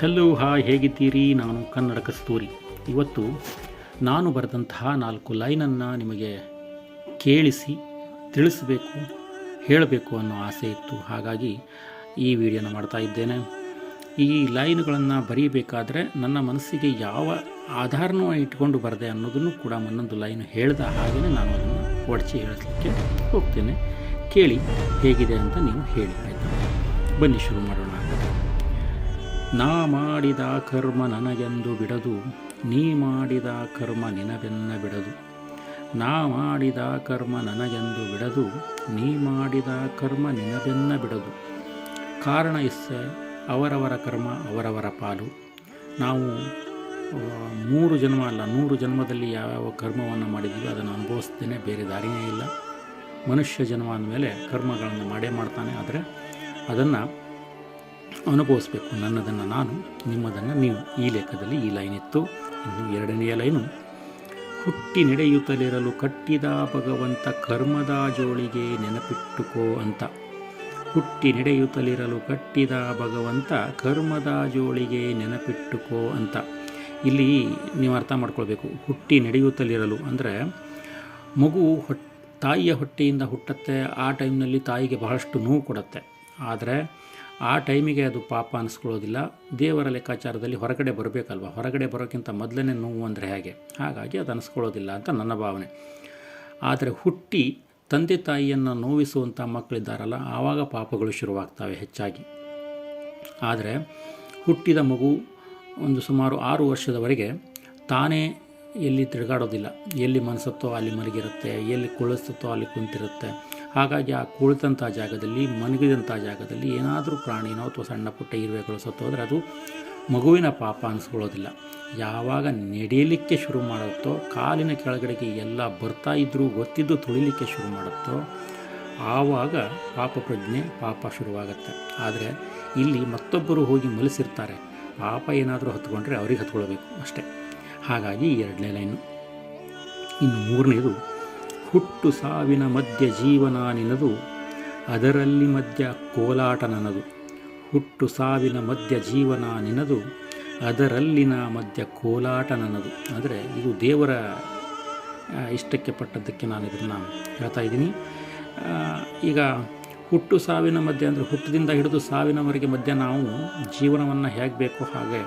Hello hi ಹೇಗಿದ್ದೀರಿ? ನಾನು ಕನ್ನಡ ಕಸ್ತೂರಿ ಇವತ್ತು ನಾನು ಬರೆದಂತಹ ನಾಲ್ಕು ಲೈನನ್ನು ನಿಮಗೆ ಕೇಳಿಸಿ, ತಿಳಿಸಬೇಕು, ಹೇಳಬೇಕು ಅನ್ನೋ ಆಸೆ ಇತ್ತು. ಹಾಗಾಗಿ ಈ ವಿಡಿಯೋನ ಮಾಡ್ತಾ ಇದ್ದೇನೆ. ಈ ಲೈನ್ಗಳನ್ನು ಬರೀಬೇಕಾದ್ರೆ ನನ್ನ ಮನಸ್ಸಿಗೆ ಯಾವ ಆಧಾರನೂ ಇಟ್ಕೊಂಡು ಬರದೆ ಅನ್ನೋದನ್ನು ಕೂಡ ಒಂದೊಂದು ಲೈನ್ ಹೇಳಿದ ಹಾಗೆಯೇ ನಾನು ಅದನ್ನು ಒಡಚಿ ಹೇಳಲಿಕ್ಕೆ ಹೋಗ್ತೇನೆ. ಕೇಳಿ ಹೇಗಿದೆ ಅಂತ ನೀವು ಹೇಳಿ, ಆಯಿತಾ? ಬನ್ನಿ, ಶುರು ಮಾಡೋಣ. ನಾ ಮಾಡಿದ ಕರ್ಮ ನನಗೆಂದು ಬಿಡದು, ನೀ ಮಾಡಿದ ಕರ್ಮ ನಿನಗೆನ್ನ ಬಿಡದು. ನಾ ಮಾಡಿದ ಕರ್ಮ ನನಗೆಂದು ಬಿಡದು, ನೀ ಮಾಡಿದ ಕರ್ಮ ನಿನಗೆನ್ನ ಬಿಡದು. ಕಾರಣ ಇಸ್ಸೆ, ಅವರವರ ಕರ್ಮ ಅವರವರ ಪಾಲು. ನಾವು ಮೂರು ಜನ್ಮ ಅಲ್ಲ, ನೂರು ಜನ್ಮದಲ್ಲಿ ಯಾವ್ಯಾವ ಕರ್ಮವನ್ನು ಮಾಡಿದ್ದೀವಿ ಅದನ್ನು ಅನುಭವಿಸ್ತೇನೆ, ಬೇರೆ ದಾರಿಯೇ ಇಲ್ಲ. ಮನುಷ್ಯ ಜನ್ಮ ಅಂದಮೇಲೆ ಕರ್ಮಗಳನ್ನು ಮಾಡೇ ಮಾಡ್ತಾನೆ, ಆದರೆ ಅದನ್ನು ಅನುಭವಿಸ್ಬೇಕು. ನನ್ನದನ್ನು ನಾನು, ನಿಮ್ಮದನ್ನು ನೀವು ಈ ಲೆಕ್ಕದಲ್ಲಿ ಈ ಲೈನ್ ಇತ್ತು ಇನ್ನು ಎರಡನೆಯ ಲೈನು ಹುಟ್ಟಿ ನಡೆಯುತ್ತಲಿರಲು ಕಟ್ಟಿದ ಭಗವಂತ ಕರ್ಮದ ಜೋಳಿಗೆ ನೆನಪಿಟ್ಟುಕೋ ಅಂತ. ಹುಟ್ಟಿ ನಡೆಯುತ್ತಲಿರಲು ಕಟ್ಟಿದ ಭಗವಂತ ಕರ್ಮದ ಜೋಳಿಗೆ ನೆನಪಿಟ್ಟುಕೋ ಅಂತ. ಇಲ್ಲಿ ನೀವು ಅರ್ಥ ಮಾಡ್ಕೊಳ್ಬೇಕು. ಹುಟ್ಟಿ ನಡೆಯುತ್ತಲಿರಲು ಅಂದರೆ, ಮಗು ತಾಯಿಯ ಹೊಟ್ಟೆಯಿಂದ ಹುಟ್ಟತ್ತೆ, ಆ ಟೈಮ್ನಲ್ಲಿ ತಾಯಿಗೆ ಬಹಳಷ್ಟು ನೋವು ಕೊಡುತ್ತೆ. ಆದರೆ ಆ ಟೈಮಿಗೆ ಅದು ಪಾಪ ಅನಿಸ್ಕೊಳ್ಳೋದಿಲ್ಲ. ದೇವರ ಲೆಕ್ಕಾಚಾರದಲ್ಲಿ ಹೊರಗಡೆ ಬರಬೇಕಲ್ವ? ಹೊರಗಡೆ ಬರೋಕ್ಕಿಂತ ಮೊದಲನೇ ನೋವು ಅಂದರೆ ಹೇಗೆ? ಹಾಗಾಗಿ ಅದು ಅನಿಸ್ಕೊಳ್ಳೋದಿಲ್ಲ ಅಂತ ನನ್ನ ಭಾವನೆ. ಆದರೆ ಹುಟ್ಟಿ ತಂದೆ ತಾಯಿಯನ್ನು ನೋವಿಸುವಂಥ ಮಕ್ಕಳಿದ್ದಾರಲ್ಲ, ಆವಾಗ ಪಾಪಗಳು ಶುರುವಾಗ್ತವೆ ಹೆಚ್ಚಾಗಿ. ಆದರೆ ಹುಟ್ಟಿದ ಮಗು ಒಂದು ಸುಮಾರು ಆರು ವರ್ಷದವರೆಗೆ ತಾನೇ ಎಲ್ಲಿ ತಿರುಗಾಡೋದಿಲ್ಲ. ಎಲ್ಲಿ ಮನಸ್ಸತ್ತೋ ಅಲ್ಲಿ ಮಲಗಿರುತ್ತೆ, ಎಲ್ಲಿ ಕುಳಿಸುತ್ತೋ ಅಲ್ಲಿ ಕುಂತಿರುತ್ತೆ. ಹಾಗಾಗಿ ಆ ಕುಳಿತಂಥ ಜಾಗದಲ್ಲಿ ಮನಗಿದಂಥ ಜಾಗದಲ್ಲಿ ಏನಾದರೂ ಪ್ರಾಣಿನೋ ಅಥವಾ ಸಣ್ಣ ಪುಟ್ಟ ಇರುವೆಗಳು ಸತ್ತೋದ್ರೆ ಅದು ಮಗುವಿನ ಪಾಪ ಅನಿಸ್ಕೊಳ್ಳೋದಿಲ್ಲ. ಯಾವಾಗ ನಡೆಯಲಿಕ್ಕೆ ಶುರು ಮಾಡುತ್ತೋ, ಕಾಲಿನ ಕೆಳಗಡೆಗೆ ಎಲ್ಲ ಬರ್ತಾ ಇದ್ದರೂ ಗೊತ್ತಿದ್ದು ತುಳಿಲಿಕ್ಕೆ ಶುರು ಮಾಡುತ್ತೋ, ಆವಾಗ ಪಾಪ ಪ್ರಜ್ಞೆ, ಪಾಪ ಶುರುವಾಗುತ್ತೆ. ಆದರೆ ಇಲ್ಲಿ ಮತ್ತೊಬ್ಬರು ಹೋಗಿ ಮಲಸಿರ್ತಾರೆ. ಪಾಪ ಏನಾದರೂ ಹತ್ಕೊಂಡ್ರೆ ಅವ್ರಿಗೆ ಹತ್ಕೊಳ್ಬೇಕು ಅಷ್ಟೇ. ಹಾಗಾಗಿ ಎರಡನೇ ಲೈನು. ಇನ್ನು ಮೂರನೇದು ಹುಟ್ಟು ಸಾವಿನ ಮಧ್ಯ ಜೀವನ ನಿನದು, ಅದರಲ್ಲಿ ಮಧ್ಯ ಕೋಲಾಟ ನನದು. ಹುಟ್ಟು ಸಾವಿನ ಮಧ್ಯ ಜೀವನ ನಿನದು, ಅದರಲ್ಲಿನ ಮಧ್ಯ ಕೋಲಾಟ ನನ್ನದು ಅಂದರೆ ಇದು ದೇವರ ಇಷ್ಟಕ್ಕೆ ಪಟ್ಟದ್ದಕ್ಕೆ ನಾನು ಇದನ್ನು ಹೇಳ್ತಾ ಇದ್ದೀನಿ. ಈಗ ಹುಟ್ಟು ಸಾವಿನ ಮಧ್ಯೆ ಅಂದರೆ ಹುಟ್ಟದಿಂದ ಹಿಡಿದು ಸಾವಿನವರೆಗೆ ಮಧ್ಯೆ ನಾವು ಜೀವನವನ್ನು ಹೇಗೆ ಬೇಕೋ ಹಾಗೆ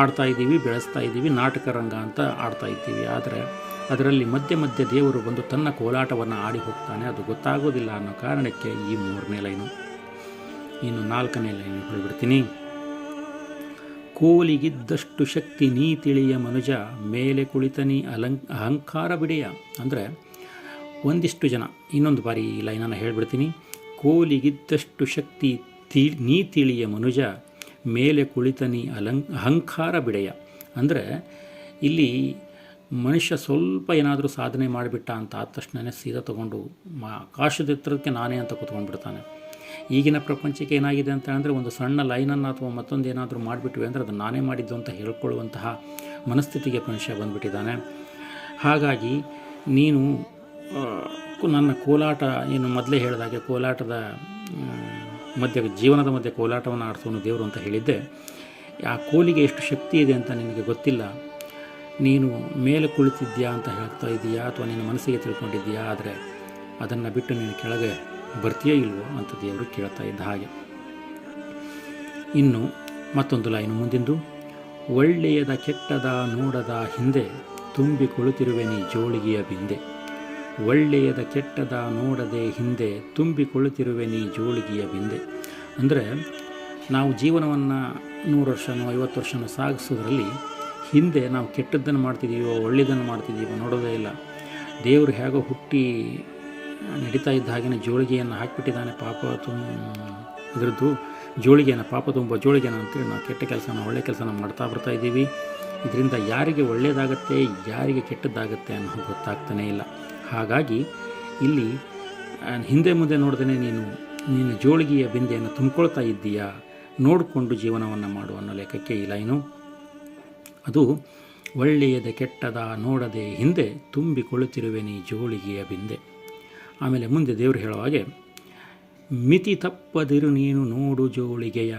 ಆಡ್ತಾ ಇದ್ದೀವಿ, ಬೆಳೆಸ್ತಾ ಇದ್ದೀವಿ, ನಾಟಕ ರಂಗ ಅಂತ ಆಡ್ತಾ ಇದ್ದೀವಿ. ಆದರೆ ಅದರಲ್ಲಿ ಮಧ್ಯೆ ಮಧ್ಯೆ ದೇವರು ಬಂದು ತನ್ನ ಕೋಲಾಟವನ್ನು ಆಡಿ ಹೋಗ್ತಾನೆ. ಅದು ಗೊತ್ತಾಗೋದಿಲ್ಲ ಅನ್ನೋ ಕಾರಣಕ್ಕೆ ಈ ಮೂರನೇ ಲೈನು. ಇನ್ನು ನಾಲ್ಕನೇ ಲೈನ್ ಹೇಳ್ಬಿಡ್ತೀನಿ. ಕೋಲಿಗಿದ್ದಷ್ಟು ಶಕ್ತಿ ನೀ ತಿಳಿಯ ಮನುಜ, ಮೇಲೆ ಕುಳಿತನಿ ಅಲಂ, ಅಹಂಕಾರ ಬಿಡೆಯ. ಅಂದರೆ ಒಂದಿಷ್ಟು ಜನ, ಇನ್ನೊಂದು ಬಾರಿ ಈ ಲೈನನ್ನು ಹೇಳ್ಬಿಡ್ತೀನಿ. ಕೋಲಿಗಿದ್ದಷ್ಟು ಶಕ್ತಿ ತಿ, ನೀ ತಿಳಿಯ ಮನುಜ, ಮೇಲೆ ಕುಳಿತನಿ ಅಲಂ, ಅಹಂಕಾರ ಬಿಡೆಯ. ಅಂದರೆ ಇಲ್ಲಿ ಮನುಷ್ಯ ಸ್ವಲ್ಪ ಏನಾದರೂ ಸಾಧನೆ ಮಾಡಿಬಿಟ್ಟ ಅಂತ ಆದ ತಕ್ಷಣವೇ ಸೀದಾ ತೊಗೊಂಡು ಮಾ, ಆಕಾಶದ ನಾನೇ ಅಂತ ಕೂತ್ಕೊಂಡ್ಬಿಡ್ತಾನೆ. ಈಗಿನ ಪ್ರಪಂಚಕ್ಕೆ ಏನಾಗಿದೆ ಅಂತ ಅಂದರೆ ಒಂದು ಸಣ್ಣ ಲೈನನ್ನು ಅಥವಾ ಮತ್ತೊಂದು ಏನಾದರೂ ಮಾಡಿಬಿಟ್ವಿ ಅಂದರೆ ಅದು ನಾನೇ ಮಾಡಿದ್ದು ಅಂತ ಹೇಳ್ಕೊಳ್ಳುವಂತಹ ಮನಸ್ಥಿತಿಗೆ ಮನುಷ್ಯ ಬಂದುಬಿಟ್ಟಿದ್ದಾನೆ. ಹಾಗಾಗಿ ನೀನು ನನ್ನ ಕೋಲಾಟ ಏನು ಮೊದಲೇ ಹೇಳಿದಾಗೆ ಕೋಲಾಟದ ಮಧ್ಯೆ, ಜೀವನದ ಮಧ್ಯೆ ಕೋಲಾಟವನ್ನು ಆಡಿಸೋನು ದೇವರು ಅಂತ ಹೇಳಿದ್ದೆ. ಆ ಕೋಲಿಗೆ ಎಷ್ಟು ಶಕ್ತಿ ಇದೆ ಅಂತ ನಿನಗೆ ಗೊತ್ತಿಲ್ಲ. ನೀನು ಮೇಲೆ ಕುಳಿತಿದ್ಯಾ ಅಂತ ಹೇಳ್ತಾ ಇದೀಯಾ ಅಥವಾ ನಿನ್ನ ಮನಸ್ಸಿಗೆ ತಿಳ್ಕೊಂಡಿದ್ದೀಯಾ? ಆದರೆ ಅದನ್ನು ಬಿಟ್ಟು ನೀನು ಕೆಳಗೆ ಬರ್ತೀಯೇ ಇಲ್ವೋ ಅಂತ ದೇವರು ಕೇಳ್ತಾ ಇದ್ದ ಹಾಗೆ. ಇನ್ನು ಮತ್ತೊಂದು ಲೈನು ಮುಂದಿಂದು, ಒಳ್ಳೆಯದ ಕೆಟ್ಟದ ನೋಡದ ಹಿಂದೆ ತುಂಬಿ ಕುಳಿತಿರುವೆ ನೀ ಜೋಳಿಗೆಯ ಬಿಂದೆ. ಒಳ್ಳೆಯದ ಕೆಟ್ಟದ ನೋಡದೆ ಹಿಂದೆ ತುಂಬಿ ಕುಳಿತಿರುವೆ ನೀ ಜೋಳಿಗೆಯ ಬಿಂದೆ. ಅಂದರೆ ನಾವು ಜೀವನವನ್ನು ನೂರು ವರ್ಷನೋ ಐವತ್ತು ವರ್ಷನೋ ಸಾಗಿಸೋದ್ರಲ್ಲಿ ಹಿಂದೆ ನಾವು ಕೆಟ್ಟದ್ದನ್ನು ಮಾಡ್ತಿದ್ದೀವೋ ಒಳ್ಳೆಯದನ್ನು ಮಾಡ್ತಿದ್ದೀವೋ ನೋಡೋದೇ ಇಲ್ಲ. ದೇವರು ಹೇಗೋ ಹುಟ್ಟಿ ನಡೀತಾ ಇದ್ದ ಹಾಗೆಯೇ ಜೋಳಿಗೆಯನ್ನು ಹಾಕಿಬಿಟ್ಟಿದ್ದಾನೆ ಪಾಪ ತುಂಬ ಇದರದ್ದು ಜೋಳಿಗೆಯನ್ನು, ಪಾಪ ತುಂಬ ಜೋಳಿಗೆನ ಅಂತೇಳಿ ನಾವು ಕೆಟ್ಟ ಕೆಲಸನ, ಒಳ್ಳೆ ಕೆಲಸನ ಮಾಡ್ತಾ ಬರ್ತಾ ಇದ್ದೀವಿ. ಇದರಿಂದ ಯಾರಿಗೆ ಒಳ್ಳೆಯದಾಗತ್ತೆ, ಯಾರಿಗೆ ಕೆಟ್ಟದ್ದಾಗತ್ತೆ ಅನ್ನೋ ಗೊತ್ತಾಗ್ತಾನೇ ಇಲ್ಲ. ಹಾಗಾಗಿ ಇಲ್ಲಿ ಹಿಂದೆ ಮುಂದೆ ನೋಡ್ದೇ ನೀನು ನಿನ್ನ ಜೋಳಿಗೆಯ ಬಿಂದೆಯನ್ನು ತುಂಬಿಕೊಳ್ತಾ ಇದ್ದೀಯಾ? ನೋಡಿಕೊಂಡು ಜೀವನವನ್ನು ಮಾಡು ಅನ್ನೋ ಲೆಕ್ಕಕ್ಕೆ ಇಲ್ಲ ಲೈನು. ಅದು ಒಳ್ಳೆಯದ ಕೆಟ್ಟದ ನೋಡದೆ ಹಿಂದೆ ತುಂಬಿಕೊಳ್ಳುತ್ತಿರುವೆ ನೀ ಜೋಳಿಗೆಯ ಬಿಂದೆ. ಆಮೇಲೆ ಮುಂದೆ ದೇವರು ಹೇಳುವ ಹಾಗೆ, ಮಿತಿ ತಪ್ಪದಿರು ನೀನು ನೋಡು ಜೋಳಿಗೆಯ,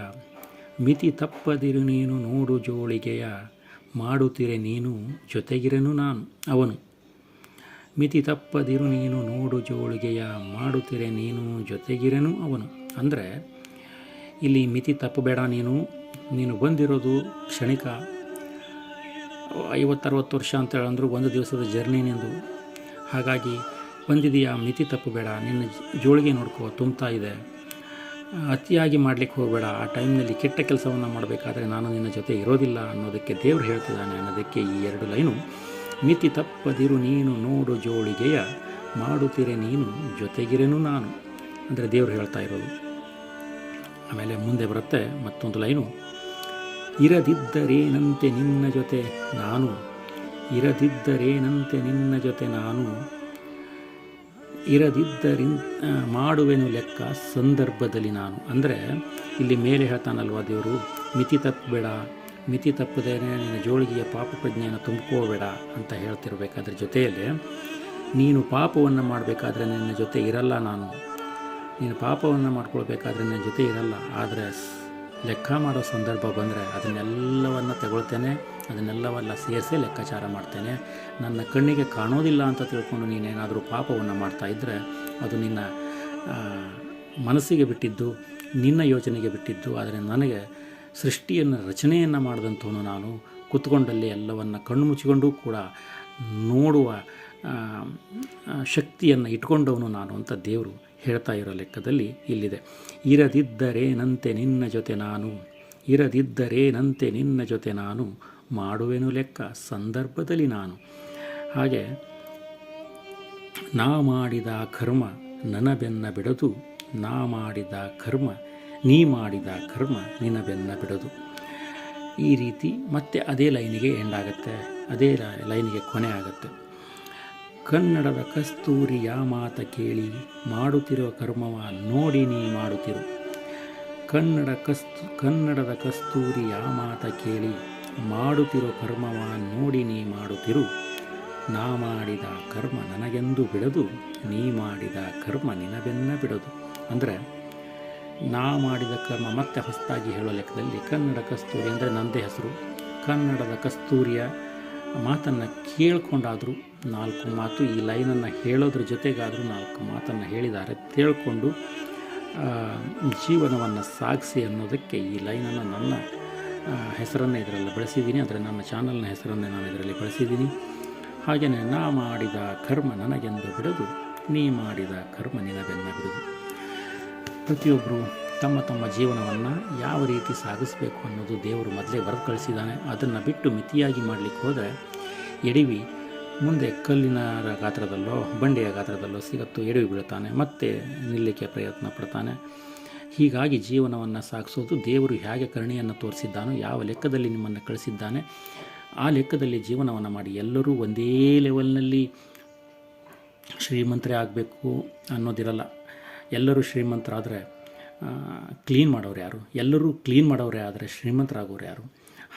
ಮಿತಿ ತಪ್ಪದಿರು ನೀನು ನೋಡು ಜೋಳಿಗೆಯ, ಮಾಡುತ್ತಿರೆ ನೀನು ಜೊತೆಗಿರನು ನಾನು. ಅವನು, ಮಿತಿ ತಪ್ಪದಿರು ನೀನು ನೋಡು ಜೋಳಿಗೆಯ, ಮಾಡುತ್ತಿರೆ ನೀನು ಜೊತೆಗಿರನು. ಅವನು, ಅಂದರೆ, ಇಲ್ಲಿ ಮಿತಿ ತಪ್ಪಬೇಡ ನೀನು ನೀನು ಬಂದಿರೋದು ಕ್ಷಣಿಕ ಐವತ್ತರವತ್ತು ವರ್ಷ ಅಂತ ಹೇಳಂದ್ರು ಒಂದು ದಿವಸದ ಜರ್ನಿ ನಿಂದು. ಹಾಗಾಗಿ ಬಂದಿದೆಯಾ, ಮಿತಿ ತಪ್ಪಬೇಡ, ನಿನ್ನ ಜೋಳಿಗೆ ನೋಡ್ಕೋ, ತುಂಬ್ತಾ ಇದೆ. ಅತಿಯಾಗಿ ಮಾಡಲಿಕ್ಕೆ ಹೋಗಬೇಡ, ಆ ಟೈಮ್ನಲ್ಲಿ ಕೆಟ್ಟ ಕೆಲಸವನ್ನು ಮಾಡಬೇಕಾದ್ರೆ ನಾನು ನಿನ್ನ ಜೊತೆ ಇರೋದಿಲ್ಲ ಅನ್ನೋದಕ್ಕೆ ದೇವರು ಹೇಳ್ತಿದ್ದಾನೆ ಅನ್ನೋದಕ್ಕೆ ಈ ಎರಡು ಲೈನು. ಮಿತಿ ತಪ್ಪದಿರು ನೀನು ನೋಡು ಜೋಳಿಗೆಯ, ಮಾಡುತ್ತೀರೆ ನೀನು ಜೊತೆಗಿರೇನು ನಾನು. ಅಂದರೆ ದೇವರು ಹೇಳ್ತಾ ಇರೋದು. ಆಮೇಲೆ ಮುಂದೆ ಬರುತ್ತೆ ಮತ್ತೊಂದು ಲೈನು. ಇರದಿದ್ದರೇನಂತೆ ನಿನ್ನ ಜೊತೆ ನಾನು? ಇರದಿದ್ದರೇನಂತೆ ನಿನ್ನ ಜೊತೆ ನಾನು? ಇರದಿದ್ದರಿನ್ ಮಾಡುವೆನು ಲೆಕ್ಕ ಸಂದರ್ಭದಲ್ಲಿ ನಾನು. ಅಂದರೆ, ಇಲ್ಲಿ ಮೇಲೆ ಹೇಳ್ತಾನಲ್ವ ದೇವರು, ಮಿತಿ ತಪ್ಪಬೇಡ, ಮಿತಿ ತಪ್ಪದೇನೆ ನಿನ್ನ ಜೋಳಿಗೆಯ ಪಾಪ ಪ್ರಜ್ಞೆಯನ್ನು ತುಂಬ್ಕೋಬೇಡ ಅಂತ ಹೇಳ್ತಿರ್ಬೇಕಾದ್ರ ಜೊತೆಯಲ್ಲಿ, ನೀನು ಪಾಪವನ್ನು ಮಾಡಬೇಕಾದ್ರೆ ನಿನ್ನ ಜೊತೆ ಇರಲ್ಲ ನಾನು. ನೀನು ಪಾಪವನ್ನು ಮಾಡ್ಕೊಳ್ಬೇಕಾದ್ರೆ ನಿನ್ನ ಜೊತೆ ಇರಲ್ಲ. ಆದರೆ ಲೆಕ್ಕ ಮಾಡೋ ಸಂದರ್ಭ ಬಂದರೆ ಅದನ್ನೆಲ್ಲವನ್ನು ತಗೊಳ್ತೇನೆ ಅದನ್ನೆಲ್ಲವೆಲ್ಲ ಸೇರಿಸಿ ಲೆಕ್ಕಾಚಾರ ಮಾಡ್ತೇನೆ. ನನ್ನ ಕಣ್ಣಿಗೆ ಕಾಣೋದಿಲ್ಲ ಅಂತ ತಿಳ್ಕೊಂಡು ನೀನೇನಾದರೂ ಪಾಪವನ್ನು ಮಾಡ್ತಾ ಇದ್ದರೆ ಅದು ನಿನ್ನ ಮನಸ್ಸಿಗೆ ಬಿಟ್ಟಿದ್ದು, ನಿನ್ನ ಯೋಚನೆಗೆ ಬಿಟ್ಟಿದ್ದು, ಆದರೆ ನನಗೆ ಸೃಷ್ಟಿಯನ್ನು, ರಚನೆಯನ್ನು ಮಾಡಿದಂಥವನು ನಾನು. ಕುತ್ಕೊಂಡಲ್ಲಿ ಎಲ್ಲವನ್ನು ಕಣ್ಣು ಮುಚ್ಚಿಕೊಂಡೂ ಕೂಡ ನೋಡುವ ಶಕ್ತಿಯನ್ನು ಇಟ್ಕೊಂಡವನು ನಾನು ಅಂತ ದೇವರು. ಹೇಳ್ತಾ ಇರೋ ಲೆಕ್ಕದಲ್ಲಿ ಇಲ್ಲಿದೆ. ಇರದಿದ್ದರೇನಂತೆ ನಿನ್ನ ಜೊತೆ ನಾನು? ಇರದಿದ್ದರೇನಂತೆ ನಿನ್ನ ಜೊತೆ ನಾನು? ಮಾಡುವೆನು ಲೆಕ್ಕ ಸಂದರ್ಭದಲ್ಲಿ ನಾನು. ಹಾಗೆ ನಾ ಮಾಡಿದ ಕರ್ಮ ನನ್ನ ಬೆನ್ನ ಬಿಡದು, ನಾ ಮಾಡಿದ ಕರ್ಮ ನೀ ಮಾಡಿದ ಕರ್ಮ ನಿನ್ನ ಬೆನ್ನ ಬಿಡದು. ಈ ರೀತಿ ಮತ್ತೆ ಅದೇ ಲೈನಿಗೆ ಆಗುತ್ತೆ. ಅದೇ ಲೈನಿಗೆ ಕೊನೆ ಆಗುತ್ತೆ. ಕನ್ನಡದ ಕಸ್ತೂರಿ ಯಾ ಮಾತ ಕೇಳಿ ಮಾಡುತ್ತಿರುವ ಕರ್ಮವ ನೋಡಿ ನೀ ಮಾಡುತ್ತಿರು. ಕನ್ನಡ ಕಸ್ತು, ಕನ್ನಡದ ಕಸ್ತೂರಿ ಯಾ ಮಾತ ಕೇಳಿ ಮಾಡುತ್ತಿರೋ ಕರ್ಮವ ನೋಡಿ ನೀ ಮಾಡುತ್ತಿರು. ನಾ ಮಾಡಿದ ಕರ್ಮ ನನಗೆಂದು ಬಿಡದು, ನೀ ಮಾಡಿದ ಕರ್ಮ ನಿನಬೆನ್ನ ಬಿಡದು. ಅಂದರೆ, ನಾ ಮಾಡಿದ ಕರ್ಮ ಮತ್ತೆ ಹೊಸದಾಗಿ ಹೇಳೋ ಲೆಕ್ಕದಲ್ಲಿ ಕನ್ನಡ ಕಸ್ತೂರಿ ಅಂದರೆ ನಂದೇ ಹೆಸರು. ಕನ್ನಡದ ಕಸ್ತೂರಿಯ ಮಾತನ್ನು ಕೇಳ್ಕೊಂಡಾದರೂ ನಾಲ್ಕು ಮಾತು ಈ ಲೈನನ್ನು ಹೇಳೋದ್ರ ಜೊತೆಗಾದರೂ ನಾಲ್ಕು ಮಾತನ್ನು ಹೇಳಿದ್ದಾರೆ. ತಿಳ್ಕೊಂಡು ಜೀವನವನ್ನು ಸಾಗಿಸಿ ಅನ್ನೋದಕ್ಕೆ ಈ ಲೈನನ್ನು ನನ್ನ ಹೆಸರನ್ನು ಇದರಲ್ಲಿ ಬಳಸಿದ್ದೀನಿ. ಅಂದರೆ ನನ್ನ ಚಾನಲ್ನ ಹೆಸರನ್ನೇ ನಾನು ಇದರಲ್ಲಿ ಬಳಸಿದ್ದೀನಿ. ಹಾಗೆಯೇ ನಾ ಮಾಡಿದ ಕರ್ಮ ನನಗೆಂದು ಬಿಡದು, ನೀ ಮಾಡಿದ ಕರ್ಮ ನಿನಗೆನ್ನ ಬಿಡದು. ಪ್ರತಿಯೊಬ್ಬರು ತಮ್ಮ ತಮ್ಮ ಜೀವನವನ್ನು ಯಾವ ರೀತಿ ಸಾಗಿಸಬೇಕು ಅನ್ನೋದು ದೇವರು ಮೊದಲೇ ಬರೆದು ಕಳಿಸಿದ್ದಾನೆ. ಅದನ್ನು ಬಿಟ್ಟು ಮಿತಿಯಾಗಿ ಮಾಡಲಿಕ್ಕೆ ಹೋದರೆ ಎಡವಿ ಮುಂದೆ ಕಲ್ಲಿನ ಗಾತ್ರದಲ್ಲೋ, ಬಂಡೆಯ ಗಾತ್ರದಲ್ಲೋ ಸಿಗತ್ತು, ಎಡವಿ ಬೀಳ್ತಾನೆ ಮತ್ತೆ ನಿಲ್ಲಕ್ಕೆ ಪ್ರಯತ್ನ ಪಡ್ತಾನೆ. ಹೀಗಾಗಿ ಜೀವನವನ್ನು ಸಾಗಿಸೋದು ದೇವರು ಹೇಗೆ ಕರುಣೆಯನ್ನು ತೋರಿಸಿದ್ದಾನೋ ಯಾವ ಲೆಕ್ಕದಲ್ಲಿ ನಿಮ್ಮನ್ನು ಕಳಿಸಿದ್ದಾನೆ, ಆ ಲೆಕ್ಕದಲ್ಲಿ ಜೀವನವನ್ನು ಮಾಡಿ ಎಲ್ಲರೂ ಒಂದೇ ಲೆವೆಲ್ನಲ್ಲಿ ಶ್ರೀಮಂತರೇ ಆಗಬೇಕು ಅನ್ನೋದಿರಲ್ಲ. ಎಲ್ಲರೂ ಶ್ರೀಮಂತರಾದರೆ ಕ್ಲೀನ್ ಮಾಡೋರು ಯಾರು? ಎಲ್ಲರೂ ಕ್ಲೀನ್ ಮಾಡೋರೇ ಆದರೆ ಶ್ರೀಮಂತರಾಗೋರು ಯಾರು?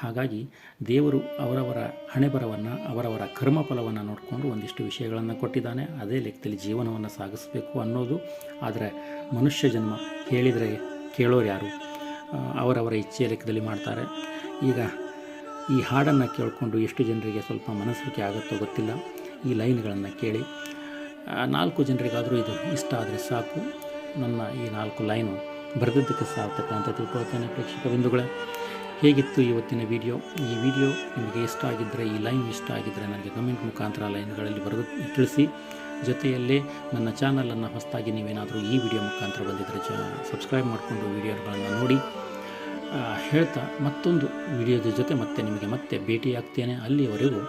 ಹಾಗಾಗಿ ದೇವರು ಅವರವರ ಹಣೆಬರವನ್ನು, ಅವರವರ ಕರ್ಮಫಲವನ್ನು ನೋಡಿಕೊಂಡು ಒಂದಿಷ್ಟು ವಿಷಯಗಳನ್ನು ಕೊಟ್ಟಿದ್ದಾನೆ. ಅದೇ ಲೆಕ್ಕದಲ್ಲಿ ಜೀವನವನ್ನು ಸಾಗಿಸಬೇಕು ಅನ್ನೋದು. ಆದರೆ ಮನುಷ್ಯ ಜನ್ಮ ಹೇಳಿದರೆ ಕೇಳೋರು ಯಾರು? ಅವರವರ ಇಚ್ಛೆಯ ಲೆಕ್ಕದಲ್ಲಿ ಮಾಡ್ತಾರೆ. ಈಗ ಈ ಹಾಡನ್ನು ಕೇಳಿಕೊಂಡು ಎಷ್ಟು ಜನರಿಗೆ ಸ್ವಲ್ಪ ಮನಸ್ಸಿಗೆ ಆಗುತ್ತೋ ಗೊತ್ತಿಲ್ಲ. ಈ ಲೈನ್ಗಳನ್ನು ಕೇಳಿ. ನಾಲ್ಕು ಜನರಿಗಾದರೂ ಇದು ಇಷ್ಟ ಆದರೆ ಸಾಕು. ನನ್ನ ಈ ನಾಲ್ಕು ಲೈನು ಬರೆದಿದ್ದಕ್ಕೆ ಸಾರ್ಥಕ ಅಂತ ತಿಳ್ಕೊಳ್ತೇನೆ ಪ್ರೇಕ್ಷಕ ಬಿಂದುಗಳೇ. ಹೇಗಿತ್ತು ಇವತ್ತಿನ ವಿಡಿಯೋ ಈ ವಿಡಿಯೋ ನಿಮಗೆ ಇಷ್ಟ ಆಗಿದ್ದರೆ ಈ ಲೈನ್ ಇಷ್ಟ ಆಗಿದ್ದರೆ ನನಗೆ ಕಮೆಂಟ್ ಮುಖಾಂತರ ಲೈನ್ಗಳಲ್ಲಿ ಬರೆದು ತಿಳಿಸಿ. ಜೊತೆಯಲ್ಲೇ ನನ್ನ ಚಾನಲನ್ನು ಹೊಸದಾಗಿ ನೀವೇನಾದರೂ ಈ ವಿಡಿಯೋ ಮುಖಾಂತರ ಬಂದಿದ್ದರೆ ಚ ಸಬ್ಸ್ಕ್ರೈಬ್ ಮಾಡಿಕೊಂಡು ವಿಡಿಯೋಗಳನ್ನು ನೋಡಿ. ಹೇಳ್ತಾ ಮತ್ತೊಂದು ವಿಡಿಯೋದ ಜೊತೆ ಮತ್ತೆ ನಿಮಗೆ ಮತ್ತೆ ಭೇಟಿಯಾಗ್ತೇನೆ. ಅಲ್ಲಿಯವರೆಗೂ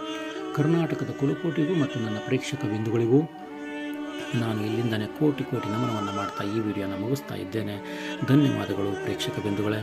ಕರ್ನಾಟಕದ ಕುಲಕೋಟಿಗೂ ಮತ್ತು ನನ್ನ ಪ್ರೇಕ್ಷಕ ಬಿಂದುಗಳಿಗೂ ನಾನು ಇಲ್ಲಿಂದನೇ ಕೋಟಿ ಕೋಟಿ ನಮನವನ್ನು ಮಾಡ್ತಾ ಈ ವಿಡಿಯೋನ ಮುಗಿಸ್ತಾ ಇದ್ದೇನೆ. ಧನ್ಯವಾದಗಳು ಪ್ರೇಕ್ಷಕ ಬಿಂದುಗಳೇ.